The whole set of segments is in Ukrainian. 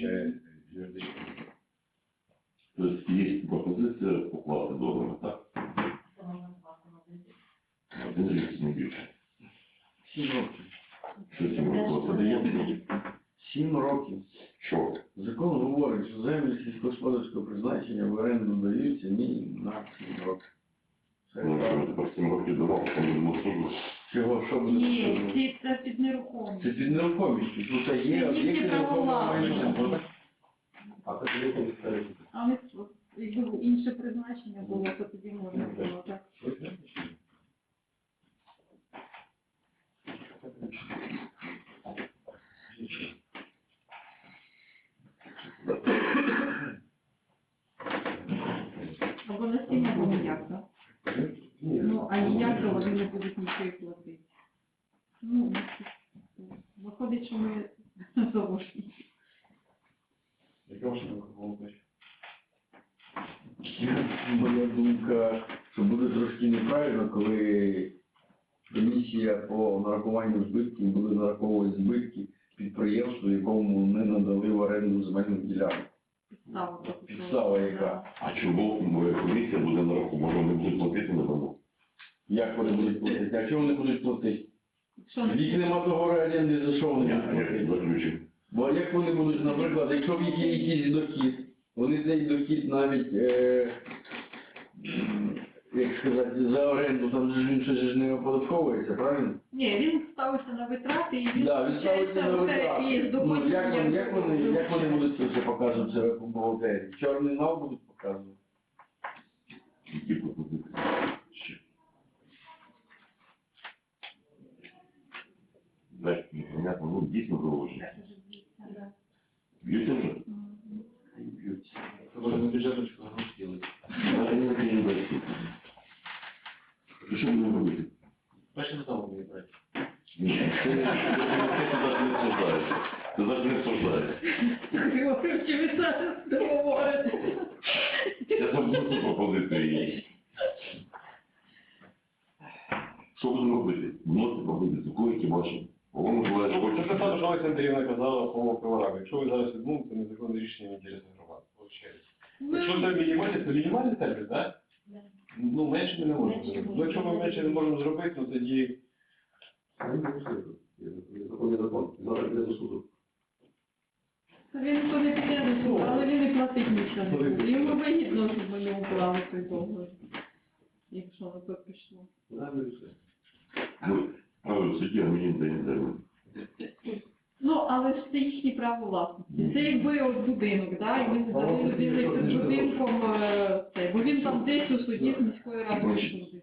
change нерухомістю. Тут є об'єкти нерухомого майна. А це не відповідає. Але якби інше призначення було, то тоді можна було так. Або на сім, або ніяк, так? Ну, а ніяк, то вони не будуть нічого платити. Ну, виходить, що ми заложні. Яка ваша думка, Володимир? Моя думка, що буде трошки неправильно, коли комісія по нарахуванню збитків буде нараховувати збитки підприємству, якому не надали в оренду земельну ділянку. Підстава. просто. Підстава яка? Да. А чому моя комісія буде на рахунку? Може вони будуть платити на дому? Як вони будуть платити? А чого вони будуть платити? Їх нема договору оренди, за що вони будуть платити? Бо як вони будуть, наприклад, якщо в них є якийсь дохід, вони цей дохід навіть, е, як сказати, за оренду, там же ж він щось ж не оподатковується, правильно? Ні, він ставиться на витрати і він Да, він ставиться на із витрати. Ну, як, вони, як, вони, як вони будуть це все показувати по бухгалтерії? Чорний нал будуть показувати? Які пропозиції? Ще. Значить, непонятно, ну дійсно заложення. Б'ються вже? Це може на бюджеточку загрузили. Навіть не такі не дають. І що будемо робити? Перше додому мені брати. Ні, це не це навіть не обсуждається. Це навіть не обсуждається. Григорій, чи ви зараз говорите? Я забуду цю пропозицію її. Що будемо робити? Вносити пропозицію, кого які бачимо. Павло Миколаївич Це хоче. те саме, що Олеся Андріївна казала по програмі. Якщо ви зараз відмовите, незаконне рішення інтересних громад. Получається. Якщо це мінімальний, то мінімальний термін, так? Ну, менше ми не можемо Менше зробити. Ну, якщо ми менше не можемо зробити, то тоді Закон є закон. Зараз йде до суду. Він то не піде до суду, але він і платить нічого не буде. Йому вигідно, щоб ми не уклали той договір. Якщо на то пішло. Ну, а мені не дає. Ну, але ж це їхнє право власності. Це якби от будинок, да, і ми здали людину цим будинком, е, це, бо він там десь у суді з міської ради знаходиться.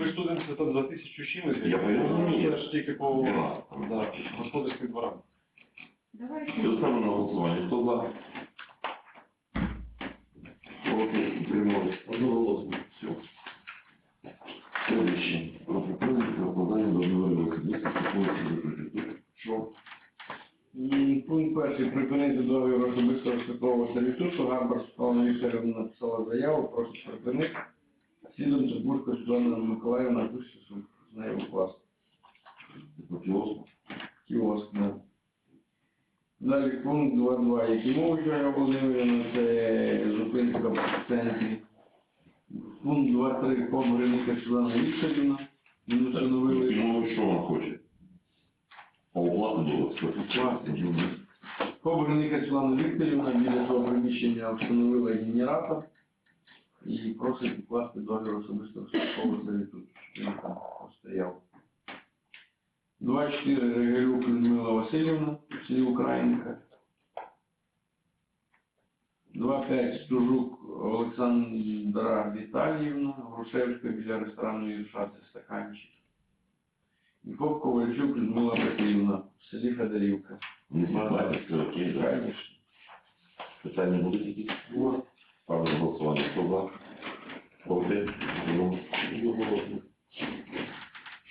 ми ж студенти там за тисячу чимось. Я розумію. Це ж тільки по да, господарським дворам. Давайте. Я ставлю на голосування. Хто за? Проти, утримались. Одноголосно. Все. Следующее. Про припинення та договору місяця стосується Що? І пункт перший припинити договір особистого святого сервітуту. Гарбар Світлана Вікторівна написала заяву, просить припинити. Слідом Цибулько Світлана Миколаївна що з нею укласти. По кіоску. Кіоск, да. Далі пункт 2.2. Якимович Ольга Володимирівна, це зупинка в центрі. Пункт 2.3. Побриника Світлана Вікторівна. Ми встановили Йому що він хоче? А оплату було все. Побриника Світлана Вікторівна біля того приміщення встановила генератор і просить укласти договір особистого службового щоб він там постояв. 2.4. Регалюк Людмила Васильівна, селі Українка. 2.5. Стужук Олександра Віталіївна, Грушевська біля ресторану Юрша, стаканчик. Хоп Ковальчук Людмила Петрівна, в селі Федорівка. Не знаю, окей, да. Питання будуть якісь? На голосування. Хто за? Проти? Ну.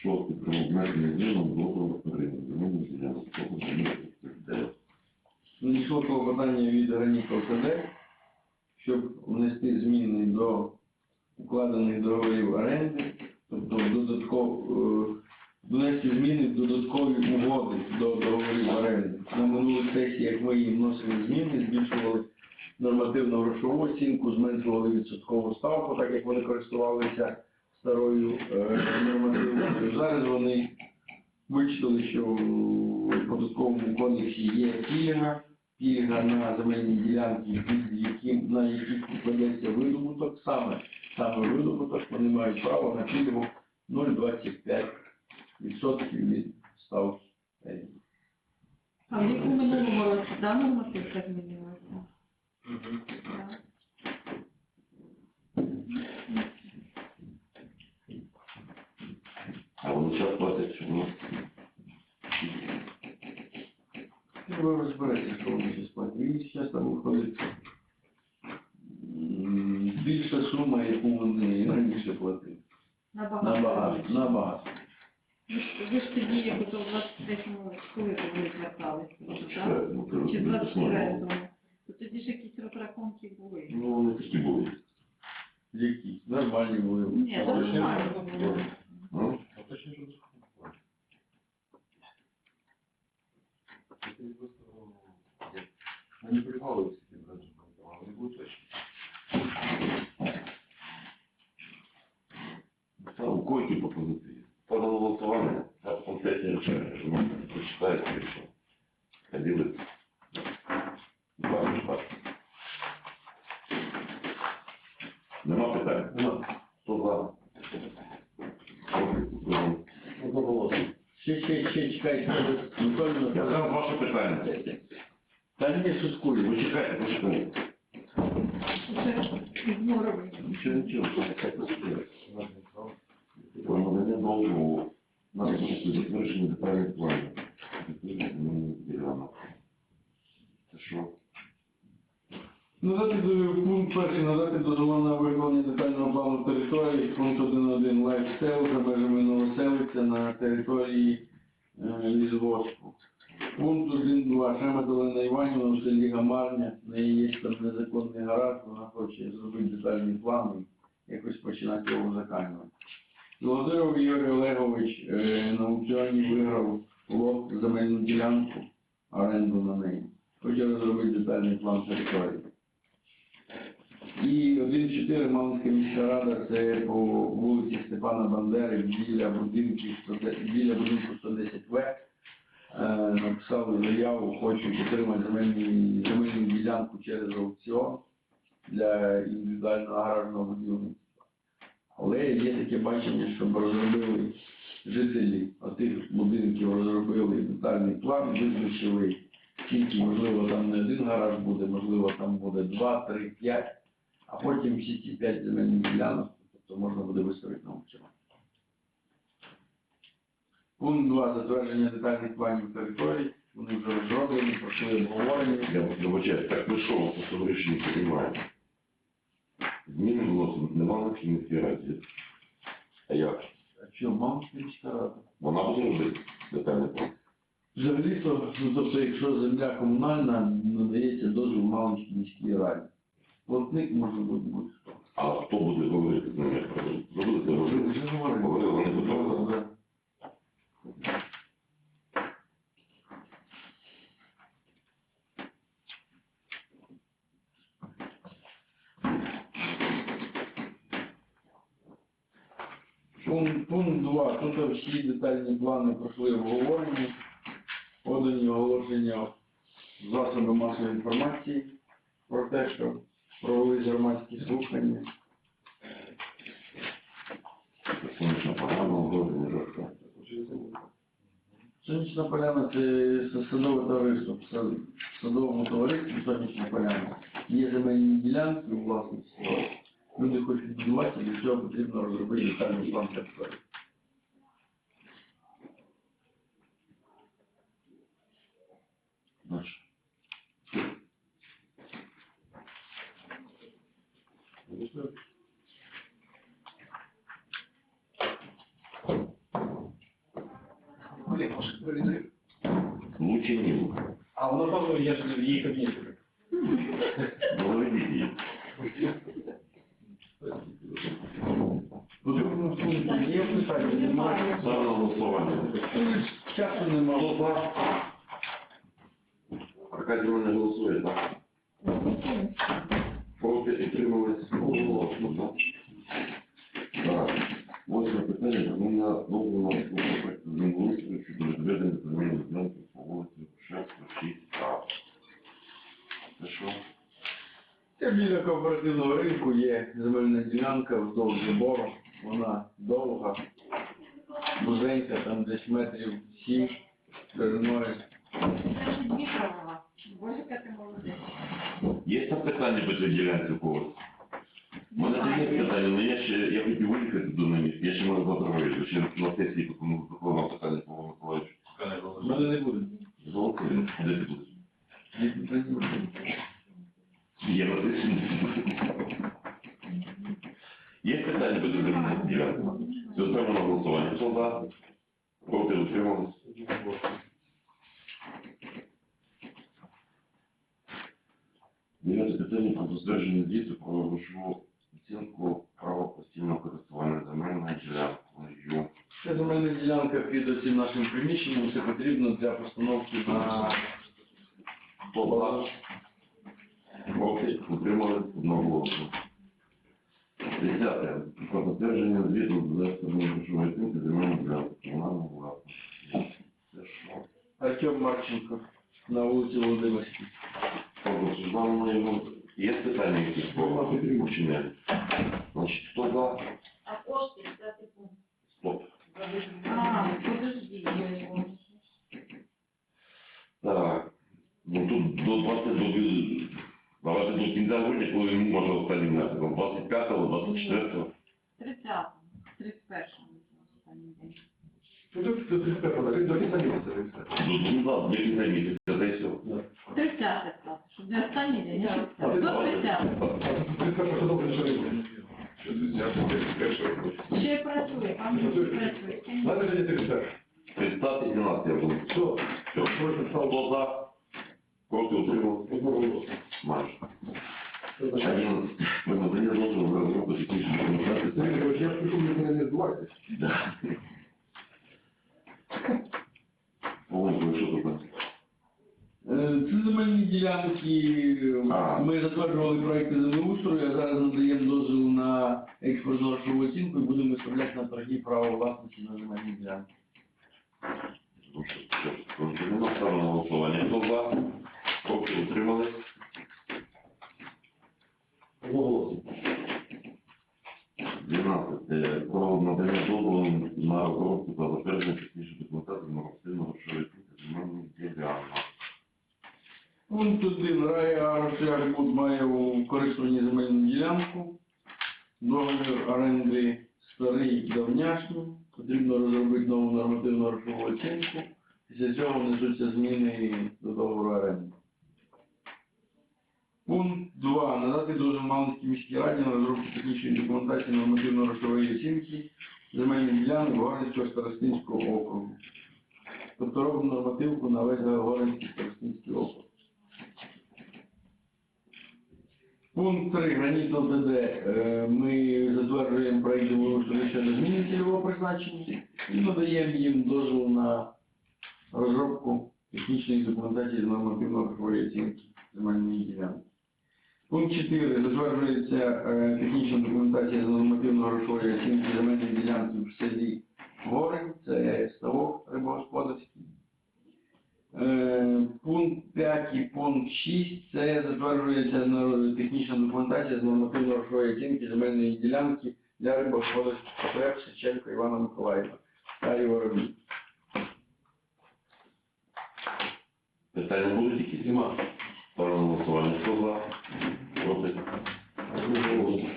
Шостий. Про обмеження зміну договору що ми представляємо. Надійшло клопотання від Граніка ОТД, щоб внести зміни до укладених договорів оренди, тобто додатково внести зміни в додаткові угоди до договорів оренди. На минулій сесії, як ми їм вносили зміни, збільшували нормативну грошову оцінку, зменшували відсоткову ставку, так як вони користувалися старою е, нормативною. Зараз вони вичитали, що в податковому кодексі є пільга, пільга на земельні ділянки, яким, на яких покладеться видобуток, саме, саме видобуток, вони мають право на пільгу 0,25 відсотків від ставки. А в яку минулого року, да, нормативка змінилася? Так. А вони зараз платять, що ну, Ну, Ви розберетеся, що вони платять. Зараз там виходить більша сума, яку вони раніше платили. Набагато. Набагато, Ви ж- тоді, як в 23-му, коли ви зверталися, так? ну, Чи в це не посмотримо. 24-му? То тоді ж якісь розрахунки були. Ну, вони такі були. Які? Нормальні були. Ні, це нормально було. Ну, А точно, що це таке? Це просто, як маніпулювали всі ці бюджетами, а вони будуть точно. Та у койки пропозиції. Подано голосування, а що можна прочитаєте, якщо ходили. Два так. Нема питань? Нема. Хто за? Проти? Утримались? Одноголосно. Ще, ще, ще, чекайте. Анатолій Я Анатолійович. знав ваше питання. Та не шуткую. Ви чекайте, почекайте. Це ігноровий. Нічого, нічого, почекайте, почекайте. Громадянин дозволу на вирішення детальних планів. Відповідно, ділянок. Це що? Надати до- пункт перший, надати дозволу на виконання детального плану території, пункт 1.1 лайфстайл за межами Новоселиця на території е, лісгоспу. Пункт 1.2 Шемет Олена Іванівна у селі Гамарня, в неї є там незаконний гараж, вона хоче зробити детальний план і якось починати його узаконювати. Золотиров Ігор Олегович е, на аукціоні виграв лот земельну ділянку, оренду на неї. Хоче розробити детальний план території. І 1.4 Малинська міська рада, це по вулиці Степана Бандери біля будинку 110 біля будинку 110В. Е, написали заяву, хочуть отримати земельні, земельну ділянку через аукціон для індивідуального гаражного будівництва. Але є таке бачення, щоб розробили жителі отих будинків, розробили детальний план, визначили, скільки, можливо, там не один гараж буде, можливо, там буде два, три, п'ять, а потім всі ці п'ять земельних ділянок, тобто можна буде виставити на аукціон. Пункт 2. Затвердження детальних планів територій. Вони вже розроблені, пройшли обговорення. Я вибачаю, так ви що по цьому рішенню приймаєте? Зміни вносимо, нема міській раді. А як? А що, міська рада? Вона буде робити детальний план? Взагалі, то, ну, тобто, якщо земля комунальна, надається дозвіл Малинській міській раді. Платник може бути будь-хто. А хто буде говорити з ними? Будете говорити? говорили. Вони готові? Пункт, пункт 2. Тут всі детальні плани пройшли обговорення, оголошення в засоби масової інформації про те, що провели громадські слухання. Сонячна програма, оголошення жорстка. Сонячна поляна це садове товариство. В садовому товаристві Сонячна поляна. Є земельні ділянки у власності. Люди хочуть будувати, для цього потрібно розробити детальний план території. Значить. Лучше не буде. А воно там, я ж в її кабінеті. Доведіть її. Тут в пункті є питань немає. На голосування. Часу Хто немає. за? Аркадій не голосує, так? Проти підтримались одноголосно, так? Восьме питання дозволу на проекту землеустрою щодо відведення земельної ділянки по вулиці Грушевського, 6А. Це що? Це біля кооперативного ринку є земельна ділянка вздовж забору. Вона довга, вузенька, там десь метрів сім шириною. Молодець. Є там питання по цій ділянці у когось? У мене є питання, але я ще, я хотів виїхати до них, я ще можу потрогати, ще на сесії тому питання Павло Миколаївич. У мене не буде. Золотий, де ти будеш? Є на сесії. Є питання по цій земельній ділянці? Все ставимо на голосування. Хто за? Проти утримались? Дев'яте питання про затвердження звіту про грошову оцінку права постійного користування земельною ділянкою. Це земельна ділянка під цим нашим приміщенням, все потрібно для постановки на За? Проти утримались одноголосно. Десяте. Про затвердження звіту за сторону грошової оцінки земельних ділянки комунального власності. Артем Марченко на вулиці Володимирській. Обсуждаємо його. Є питання якісь по вчиненню? 30. Ну, да, мы не заметили, это и все. Да. 30 класс, чтобы не отстанили, не отстанили. До 30. Ще працює, а ми працює. Надо же не 30. 30 и 12 я буду. Все, все, против стал. Кто за? Против утримал. Одноголосно. Майже. 11. Мы не должны разработать технические организации. Я прошу, вы не сдувайтесь. Да. Полонко, що тут? Е, Це земельні ділянки. А. Ми затверджували проекти землеустрою, а зараз надаємо дозвіл на експортну грошову оцінку і будемо виставляти на торги право власності на земельні ділянки. Ну що, ставимо на голосування. Хто за? Проти утримались? Одноголосно. 12. Е, Про надання дозволу на розробку та затвердження технічної документації на розсильну грошової оцінки земельних ділянок. Пункт 1. Рая Аршярбуд має у користуванні земельну ділянку. Договір оренди старий і давняшній. Потрібно розробити нову нормативну грошову оцінку. Після цього внесуться зміни до договору оренди. Пункт 2. Надати дозвіл Малинській міській раді на розробку технічної документації нормативно-грошової оцінки земельних ділянок Горницького старостинського округу. Тобто робимо нормативку на весь Горницький старостинський округ. Пункт 3. Граніт ОДД. Е, Ми затверджуємо проєкт землеустрою щодо зміни цільового призначення і надаємо їм дозвіл на розробку технічної документації з нормативно-грошової оцінки земельної ділянки. Пункт 4. Затверджується е, технічна документація з нормативно-грошової оцінки земельної ділянки в селі Гори, це ставок рибогосподарський. Е, Пункт 5 і пункт 6 це затверджується технічна документація з нормативно-грошової оцінки земельної ділянки для рибогосподарських потреб Сиченко Івана Миколаївна та його робіт. Питання будуть якісь? Нема. На голосування. Проти? Одноголосно.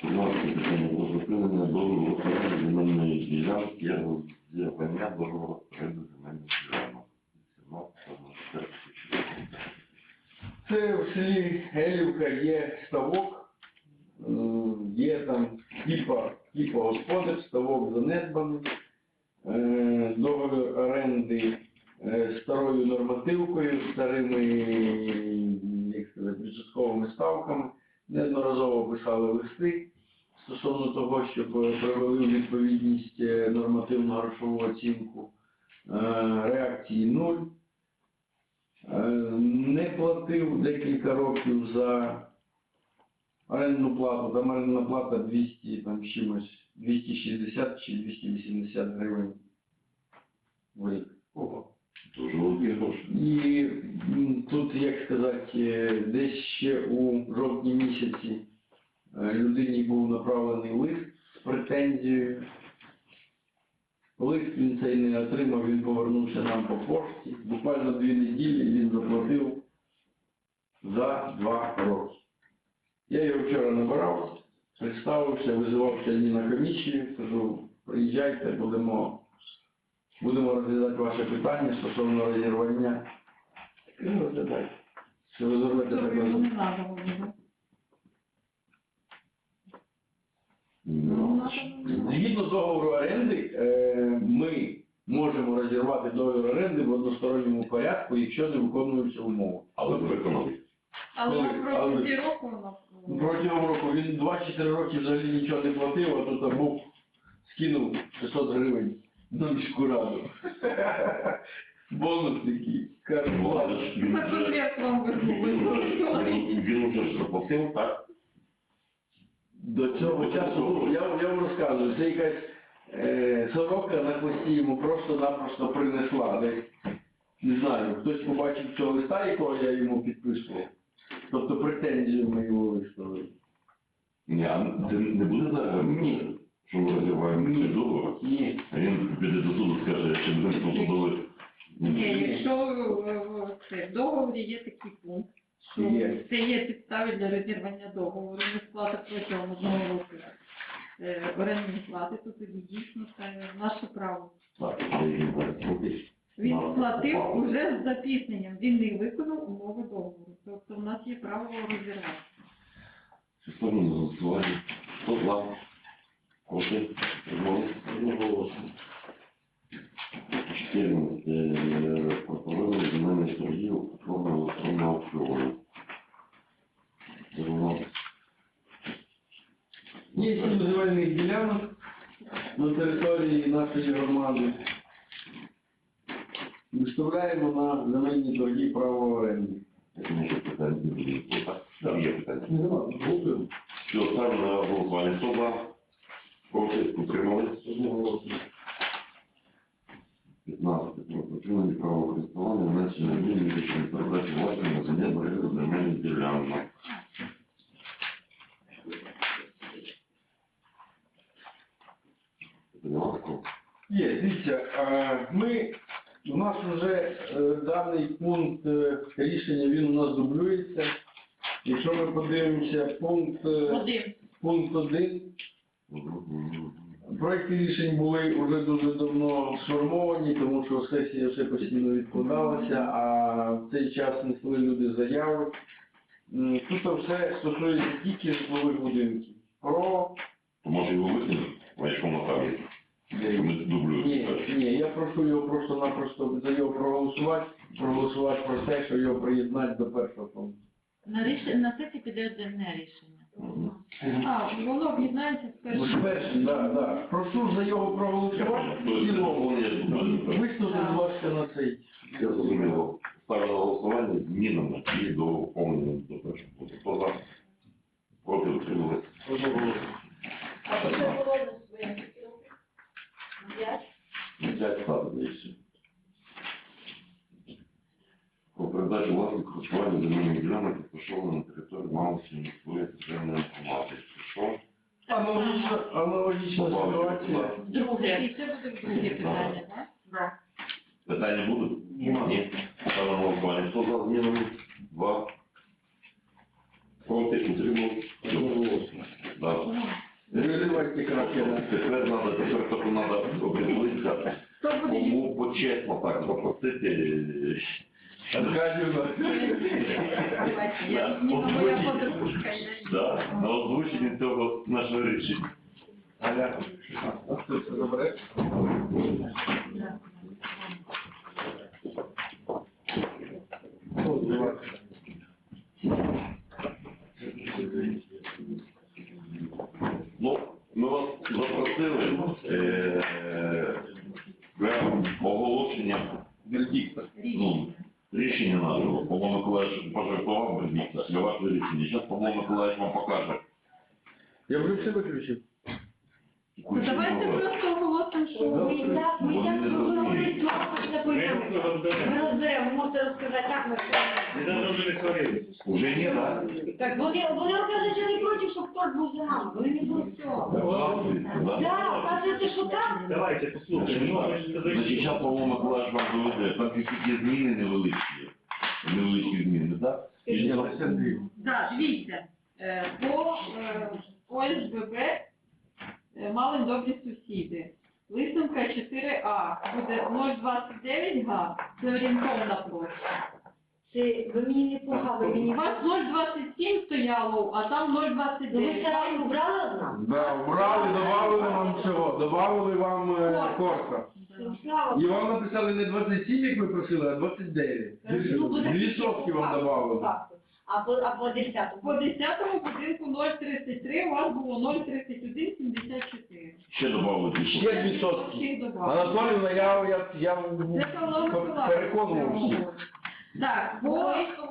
17 питання про зупинення договору розпорядження земельної ділянки, я з'явлення договору розпорядження земельних ділянок. 18 Це в селі Гелівка є ставок, е, є там кіпа, кіпа господар, ставок занедбаний, е, договір оренди е, старою нормативкою, старими як сказати, відсотковими ставками. Неодноразово писали листи, стосовно того, щоб привели у відповідність е, нормативну грошову оцінку. Е, Реакції нуль. Е, Не платив декілька років за орендну плату. Там орендна плата 200 там чимось, 260 чи 280 гривень в рік. Великі гроші. І тут, як сказати, десь ще у жовтні місяці е, людині був направлений лист з претензією. Лист він цей не отримав, він повернувся нам по пошті. Буквально дві неділі він заплатив за два роки. Я його вчора набирав, представився, визивав сьогодні на комісію, кажу, приїжджайте, будемо Будемо розглядати ваше питання стосовно розірвання. Ну, розглядайте. Що ви зробите так йому розумно? не треба буде. Ну, Згідно договору оренди, е, ми можемо розірвати договір оренди в односторонньому порядку, якщо не виконуються умови. Але ви виконали. Але Коли- але- року воно Протягом року він 2-4 роки взагалі нічого не платив, а тут був скинув 600 гривень на міську раду. Бонус такий. Каже, Ну, «Ладно». він вже- він- він вже заплатив, так? До цього часу, ну, я, я вам розказую, це якась е, сорока на хвості йому просто-напросто принесла. Десь, не знаю, хтось побачив цього листа, якого я йому підписував. Тобто претензію ми його виставили. Ні, а це не буде зараз? Ні. Що ми Ні. цей договор? Ні. А він піде до суду, скаже, що ми судовий. Ні, якщо е, це, в договорі є такий пункт, що Є. це є підстави для розірвання договору, не сплата протягом одного року е, орендної плати, то тоді дійсно це наше право. Так, це він Ну, сплатив уже з запізненням, він не виконав умови договору. Тобто в нас є право розірвати. Ставлю на голосування. Хто за? Проти? Одноголосно. 14. Е, Про проведення земельних торгів форми електронного аукціону. Є сім земельних ділянок на території нашої громади. Виставляємо на земельні торги право оренди. Що, ставлю на голосування. Хто за? Проти? Утримались? Одноголосно. 15. Про отримання права користування, внесення змін до рішення передачі власної на землі земельних ділянок. Є, дивіться, ми, у нас вже е, даний пункт е, рішення, він у нас дублюється. Якщо ми подивимося пункт, е, пункт 1, Мгм. Проекти рішень були вже дуже давно сформовані, тому що сесія все постійно відкладалася, а в цей час несли люди заяви. Тут все стосується тільки житлових будинків. Про То може його викинути? А якщо воно там. Ні, ні, я прошу його просто-напросто за його проголосувати, проголосувати про те, що його приєднати до першого пункту. На рішення на сесії піде одне рішення. А, воно об'єднається з Ну, першим. з першим, да, да. Прошу за його проголосувати в цілому. Виставте, будь ласка, на цей. Я зрозуміло. Ставлю на голосування з змінами і до доповнення до першого пункту. Хто за? Проти утримались? А це було на своєму П'ять. П'ять ставити більше. Про передачу власних користування земельних ділянок розташованих на території Малосі Аналогічна, аналогічна ситуація. Друге. І це буде друге питання, так? Питання будуть? Ні. Ставлю на голосування. Хто за змінами? Два. Проти утримались? Одноголосно. Да. Виливайте краще, да. Тепер надо, тепер тільки надо определитися, Хто буде кому почесно так попросити. Аркадівна. Давайте, я візьму моя подружка, я її. Да, на озвученні цього Ну, ми вас запросили е, для оголошення вердикта. Ну, рішення нашого. Павло Миколаївич пожертвував вердикта для вашого рішення. Зараз Павло Миколаївич вам покаже. Я вже все виключив. Ну, давайте просто оголосимо, що Да, ми все. так, ми так будемо розуміють. говорити, що це порядок. Ми розберемо, ви можете розказати, як ми це. Уже ні, так? Так вони, вони розказують, що не проти, щоб хтось був за нами. Вони не будуть цього. Так, кажете, що так? Давайте, послухайте, ну, ви ж Значить, сказали, зараз Павло Миколаївич вам доведе. Там тільки зміни невеличкі. Невеличкі зміни, так? І Так, дивіться, е, по е, ОСББ е, мали добрі сусіди. Лисенка 4А буде 0,29 га, це орієнтовна площа. Це ви мені не погали, У мені вас 0,27 стояло, а там Ну ви 0,29. стараю убрали од нас? Да, вбрали, добавили вам цього, добавили вам е, корка. Слава І вам написали не 27, як ви просили, а 29. Ну, буде Дві сотки вам добавили. А по, а по десятому? По 10-му будинку 0,33, у вас було 0,31,74. Ще додали Ще дві сотки. Всіх добавили. Анатоліївна, я, я, я Це Павло Миколаївич. переконувався. Так, по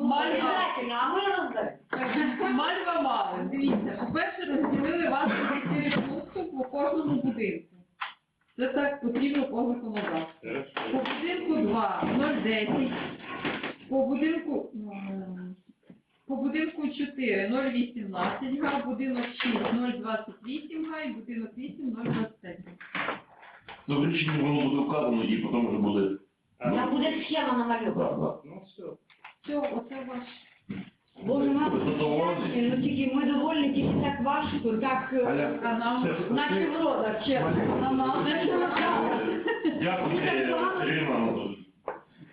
Мальва. А ми. Мальва мали. Дивіться, по-перше, розділили вас на 4 пункти по кожному будинку. Це так потрібно по законодавству. По будинку 2 0,10. По будинку м, по будинку 4 0,18 га, будинок 6 0,28 га і будинок 8 0,25. Ну, в рішенні воно буде вказано і потім вже буде. Там буде схема намальована. Так, так. ну все. Все, оце ваш. Боже, Ви задоволені? ну тільки ми довольні, тільки так важко, так е, Аля, А нам наче в родах, чесно. нам нам не Дякуйте, Ірина Анатолійовна.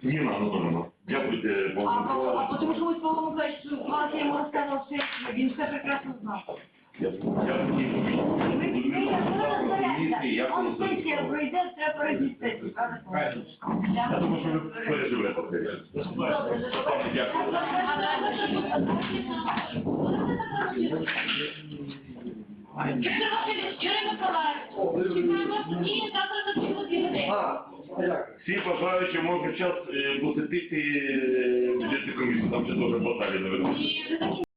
Ніна Анатолійовна. Дякуйте, А, Павло а, а потому що ось Павло Миколаївич, вас я йому розказав все, він все прекрасно знав. Я дякую. Ми ми як Комісії, як воно Он це сесія справа? пройде, треба передістити. Я думаю, що ви переживете. Добре, Дякую. Юрій Миколаївич, чекаємо і завтра за цілу години. Всі бажаючі можуть час посетити бюджетну комісію, там ще дуже баталії вже